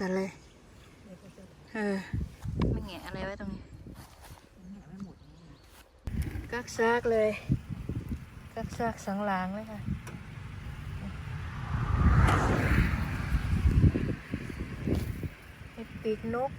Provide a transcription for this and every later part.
แต่เลยเออไม่แงะอะไรไว้ตรงนี้กักซากเลยกักซากสังหลางเลยค่ะเห็ดปีกนก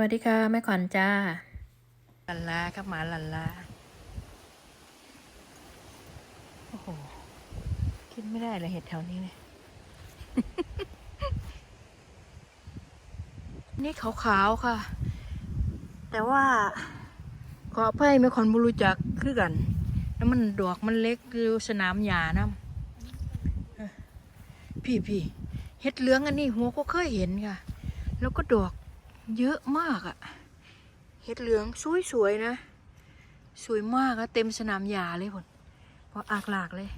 วัสดีค่ะ แม่ขวัญจ้าลันลาครับหมาลันลา โอ้โหกินไม่ได้เลยเห็ดแถวนี้เนี่ย นี่ขาวๆค่ะ แต่ว่า ขออภัยแม่ขวัญบ่รู้จักคือกัน แล้วมันดอกมันเล็กอยู่สนามหญ้านะพี่พี่เห็ดเหลืองอันนี้หัวก็เคยเห็นค่ะ แล้วก็ดอก เยอะมากอะเห็ดเหลืองสวยๆนะ สวยมากอะเต็มสนามหญ้าเลยผลพออากหลากเลย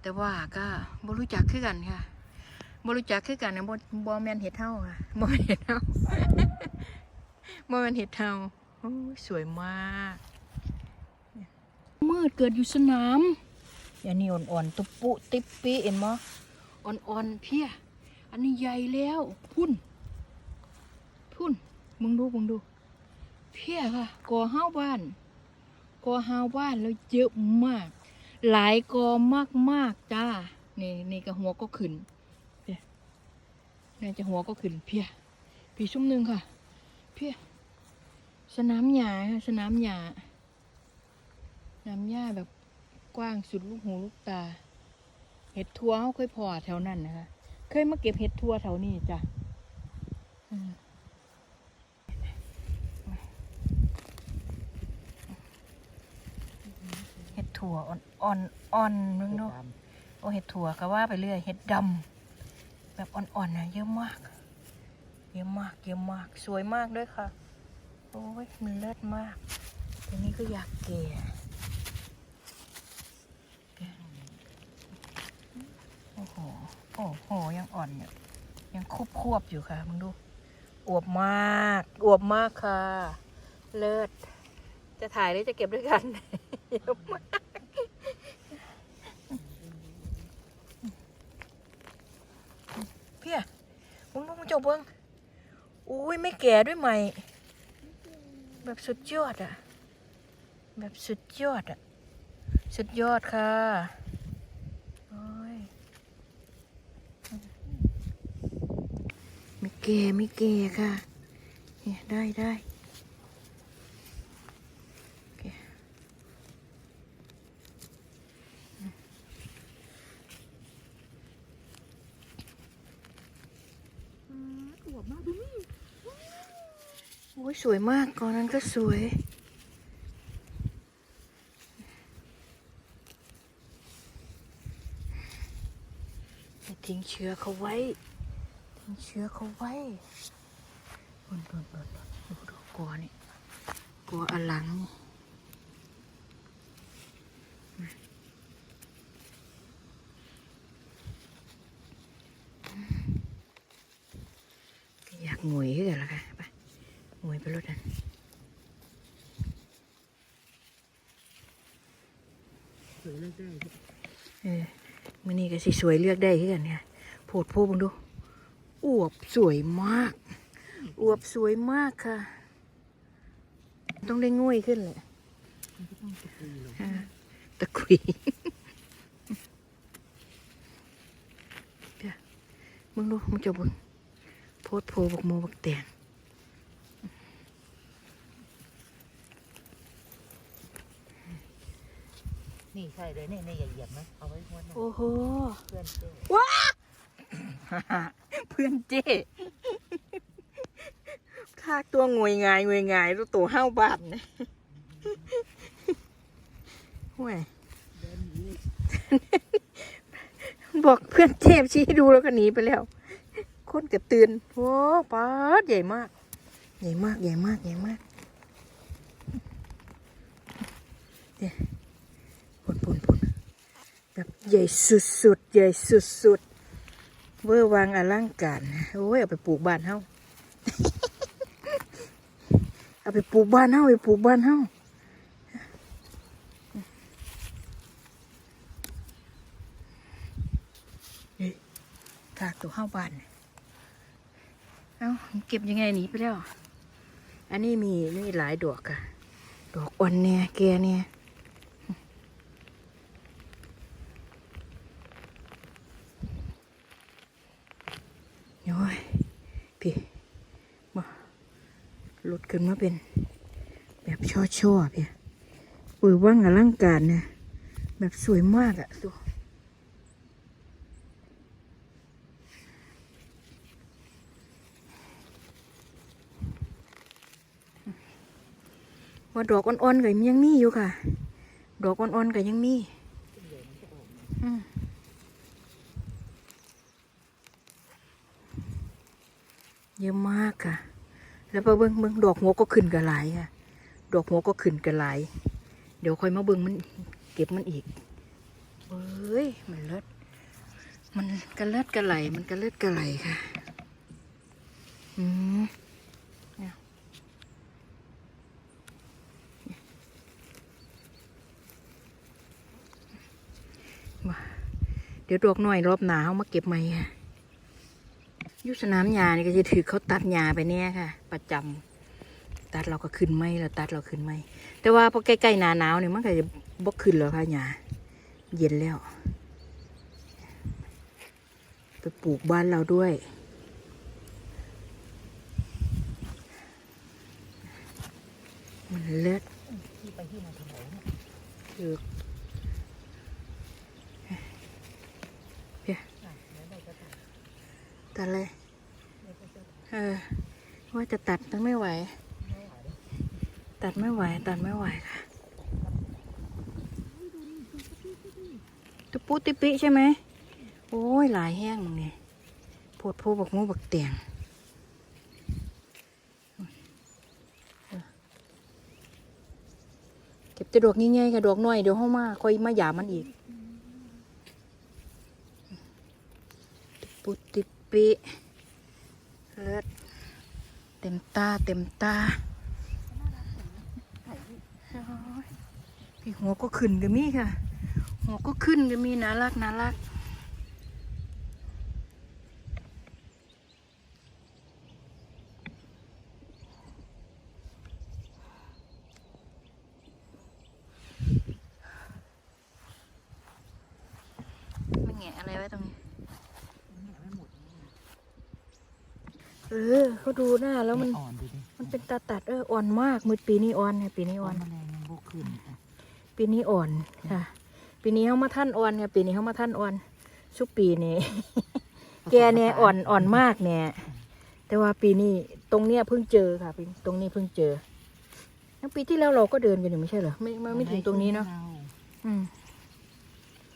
แต่ว่าก็บ่รู้จักคือกันค่ะบ่รู้จักคือกันนะบ่บ่แมนเห็ดเท่าค่ะบ่แมนเห็ดเท่าบ่แมนเห็ดเท่าสวยมากมืดเกิดอยู่สนามอย่างนี้อ่อนๆตุปุติปปิเห็นมั้อ่อนๆเพี้ย อันนี้ใหญ่แล้วพุ่น มึงดูมึงดู เพี้ยค่ะกอห้าวบ้านกอห้าวบ้านแล้วเยอะมาก หลายกอมากมากๆจ้านี่นี่ก็หัวก็ขึ้นเพี้ยนี่จะหัวก็ขึ้น เพี้ยปีชุ่มหนึ่งค่ะ เพี้ยสนามหญ้าค่ะสนามหญ้าสนามหญ้าแบบกว้างสุดลูกหูลูกตา เห็ดทัวเขาเคยพอแถวนั้นนะคะ เคยมาเก็บเห็ดทัวแถวนี้จ้ะอืม เห็ด ถั่วอ่อนอ่อนอ่อนมึงดูโอ้เห็ดถั่วก็ว่าไปเรื่อยเห็ดดำแบบอ่อนๆนะเยอะมาก เยอะมากเยอะมากสวยมากด้วยค่ะ โอ้ยมันเลิศมากทีนี้ก็อยากแก่แก่โอ้โหโอ้โหยังอ่อนอยู่ยังคุบควบๆอยู่ค่ะมึงดูอวบมากอวบมากค่ะ เลิศจะถ่ายหรือจะเก็บด้วยกันเยอะมากเพี่ยมึงดูมึงจบ เบิ้งอุ้ยไม่แก่ด้วยใหม่แบบสุดยอดอะแบบสุดยอดอะสุดยอดค่ะโอ้ยไม่แก่ไม่แก่ค่ะเนี่ยได้ได้ อวบมากดูนี่ โอ้ยสวยมากก่อนนั้นก็สวย ทิ้งเชื้อเขาไว้ ทิ้งเชื้อเขาไว้บนบนบนดูดูกลัวนี่กลัวอลังอยากหงวยกันละค่ะ ไปหงวยไปรถนั้นสวยเลิกได้เออมื่อนี้ก็สิสวยเลือกได้ขึ้นกันเนี่ยโพดโพบังดูอวบสวยมาก อวบสวยมากค่ะ ต้องได้ง่วยขึ้นเลยตะกุยหรอกฮะตะกุยมึงดูมึงจะบึงโพดโพบักโมบักแตง ใช่เลยนี่นี่อย่าเหยียบนะ เอาไว้ม้วนนะโอ้โห เพื่อนเจ้ว้า เพื่อนเจ้ทากตัวงวยงายงวยงายตัวตัวห้าวบาทนะห่วยเดินหนีเลยบอกเพื่อนเจ็บชี้ให้ดูแล้วก็หนีไปแล้ว คนเกือบตื่นโอ้ป้าดใหญ่มาก ใหญ่มากใหญ่มากใหญ่มากเนี่ยปุ่นปุ่นปุ่น แบบใหญ่สุดๆ ใหญ่สุดๆ เวอร์วางอลังการโอ้ยเอาไปปลูกบ้านเฮาเอาไปปลูกบ้านเฮาไปปลูกบ้านเฮาถากตัวเข้าบ้านเอ้าเก็บยังไงหนีไปแล้ว อันนี้มีมีหลายดอกค่ะ ดอกอ่อนเนี่ยแกเนี่ยโอ้ยพี่มา ลดขึ้นมาเป็น แบบช่อช่อๆพี่ปือว่างอลังการเนี่ยแบบสวยมากอะดูว่าดอกอ่อนๆก็ยังมีอยู่ค่ะ ดอกอ่อนๆก็ยังมีเยอะมากค่ะ แล้วพอเบิ้งเบิ้งดอกหัวก็ขึ้นกันหลายค่ะ ดอกหัวก็ขึ้นกันหลาย เดี๋ยวค่อยมาเบิ้งมันเก็บมันอีกเฮ้ย มันเลิศมันกระเลิดกระไหล มันกระเลิดกระไหลค่ะ อืมเนี่ยเดี๋ยวดอกหน่อยรอบหนาวมาเก็บใหม่ค่ะ ยุสนามหญ้านี่ก็จะถือเขาตัดหญ้าไปเนี่ยค่ะ ประจำตัดเราก็ขึ้นไม่เราตัดเราขึ้นไม่ แต่ว่าพอใกล้ๆหนาหนาวเนี่ยมันก็จะบกขึ้นแล้วค่ะหญ้าเย็นแล้ว ไปปลูกบ้านเราด้วยมันเลิศที่ไปที่มาทางไหนเนี่ยคือ อะแล้วเราจะตัด ตัดเลย เออ ว่าจะตัดตั้งไม่ไหวไม่ไหว ตัดไม่ไหว ตัดไม่ไหวค่ะตุปุติปิใช่ไหม โอ้ย หลายแห้งมึงเนี่ยโพดโพบักมูบักเตียงเก็บจะดอกง่ายๆกับดอกน้อยเดี๋ยวเข้ามาค่อยมาหยามันอีกตุ ปิเลิศเต็มตาเต็มตาพี่หัวก็ขึ้นก็มีค่ะ หัวก็ขึ้นก็มีน่ารักน่ารักมันแงะอะไรไว้ตรงนี้ เนี่ยไม่หมด เออเขาดูหน้าแล้วมัน อ่อนดูดิมันเป็นตาตัดเอออ่อนมากมืดปีนี้อ่อนเนี่ยปีนี้อ่อ่ออนนแมลงยังบกขึ้นอะปีนี้อ่อนค่ะ ปีนี้เขามาท่านอ่อนค่ะปีนี้เขามาท่านอ่อนชุกปีนี้ แกเนี่ยอ่อนอ่อนมากเนี่ย แต่ว่าปีนี้ตรงเนี้ยเพิ่งเจอค่ะปีตรงนี้เพิ่งเจอทั้งปีที่แล้วเราก็เดินกันอยู่ไม่ใช่เหรอไม่ไม่ไม่ถึงตรงนี้เนาะอืม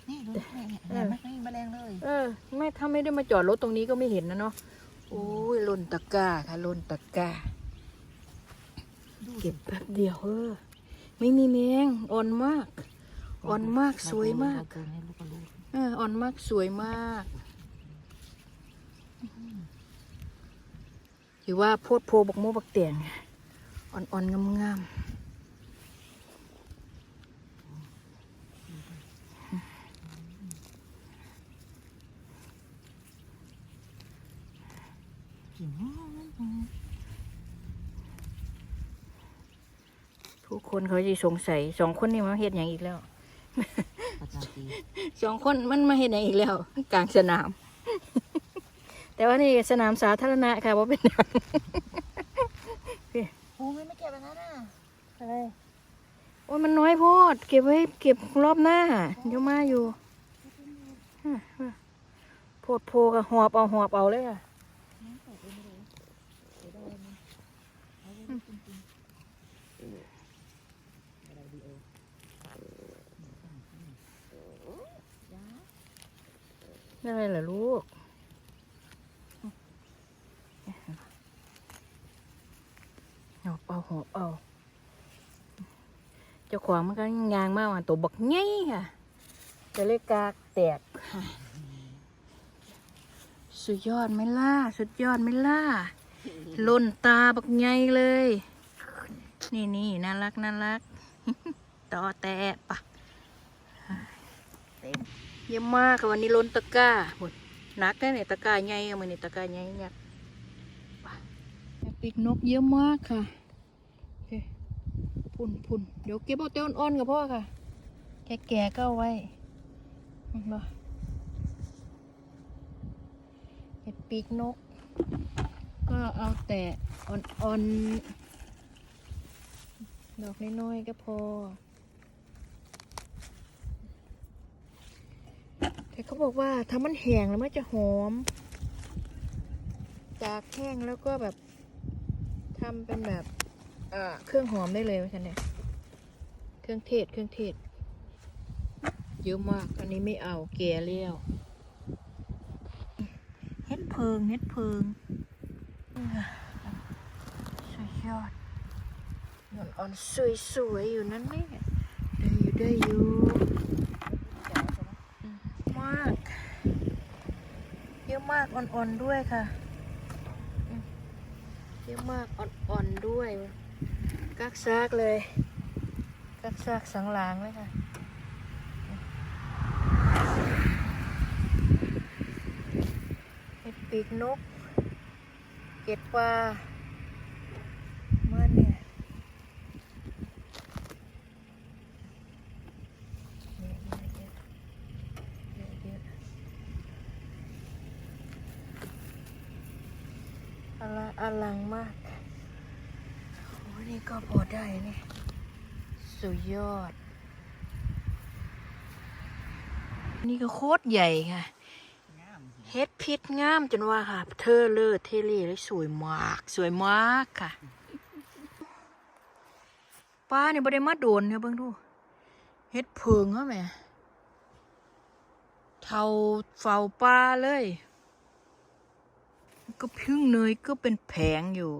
นี่ดูนี่เนี่ยเห็นไหมไม่มีแมลงเลย เออไม่ถ้าไม่ได้มาจอดรถตรงนี้ก็ไม่เห็นนะเนาะโอ้ยหล่นตะกร้าค่ะหล่นตะกร้าดูเก็บแป๊บเดียวเออไม่มีแมงอ่อนมากอ่อนมากสวยมากเรเกินให้ลูกก็รู้เอออ่อนมากสวยมากถือว่าโพดโพบักโมบักเตียงอ่อนอ่อนงามงามกลิ่นหอมๆ ทุกคนเขาจะสงสัยสองคนนี่มาเห็ดอย่างอีกแล้วประจำปีสองคนมันมาเห็ดอย่างอีกแล้ว กลางสนาม แต่ว่านี่สนามสาธารณะค่ะว่าเป็นหยังโอ้ไม่ไม่เก็บแบบนั้นน่ะอะไรโอ้ยมันน้อยโพด เก็บไว้เก็บรอบหน้าเดี๋ยวมาอยู่ฮะฮะโพดโพกับหอบเอาหอบเอาเลยค่ะ นี่อะไรเหรอลูกหอบเอาเจ้าของมันก็ยางมากว่าตัวบักไงค่ะจะเลยกากแตก สุดยอดไหมล่ะสุดยอดไหมล่ะล่นตาบักไงเลย นี่นี่น่ารักน่ารัก ต่อแตะปะ เยี่ยมากค่ะวันนี้ล้นตะกร้าหมดนักแน่เนี่ยตะกร้าใหญ่เอามาในตะกร้าใหญ่เนี่ยไปปีกนกเยอะมากค่ะโอเคพุ่นพุ่นเดี๋ยวเก็บเอาเต้นอ่อนๆกับพ่อค่ะ แก่แก่ๆก็เอาไว้อืมบ่เห็ดปีกนก ก็เอาแต่อ่อนๆดอกน้อยๆก็พอ แต่เขาบอกว่าถ้ามันแห้งแล้วมันจะหอม จากแห้งแล้วก็แบบทำเป็นแบบเอ่อเครื่องหอมได้เลยว่าฉันเนี่ย เครื่องเทศเครื่องเทศเยอะมาก อันนี้ไม่เอาแก่เลี้ยวเฮ็ดเพิงเฮ็ดเพิงสุดยอดนอนอ่อนสวยๆอยู่นั่นนี่ได้อยู่ได้อยู่อืมมาก เยอะ มากอ่อนๆด้วยค่ะอืมเยอะมากอ่อนๆด้วย กักซากเลย กักซากสังหลางเลยค่ะเห็ดปีกนก เก็ดปลามันเนี่ย เยอะเยอะเยอะเยอะเยอะอ ลังอลังมากโอ้นี่ก็พอได้นี่สุดยอด นี่ก็โคตรใหญ่ค่ะเฮ็ดพิษงามจนว่าค่ะ เธอเลิศเทเลเลยสวยมาก สวยมากค่ะป้าเนี่ยบ่ได้มาโดนเนี่ยเบิ่งดูเฮ็ดเพิงเหรอแม่เท่าเฝ้าป้าเลย ก็พึ่งเนยก็เป็นแผงอยู่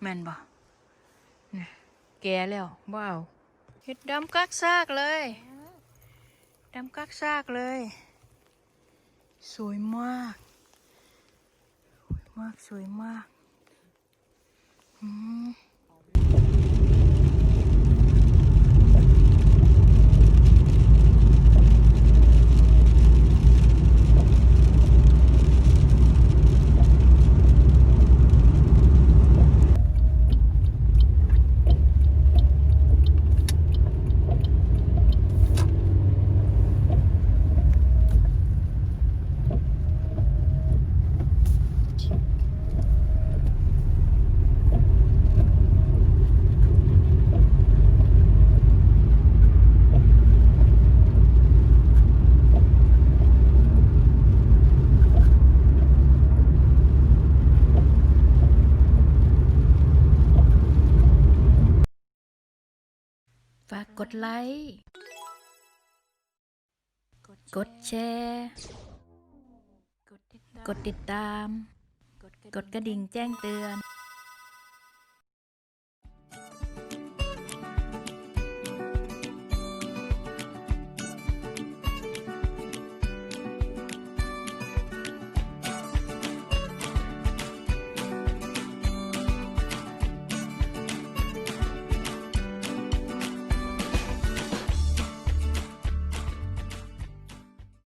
แม่นบ่เนี่ยแกแล้วว้าวเห็ดดำกักซากเลยดำกักซากเลย สวยมาก สวยมากสวยมาก อืม ดไลค์ กดแชร์ กดติดตาม กดกระดิ่งแจ้งเตือน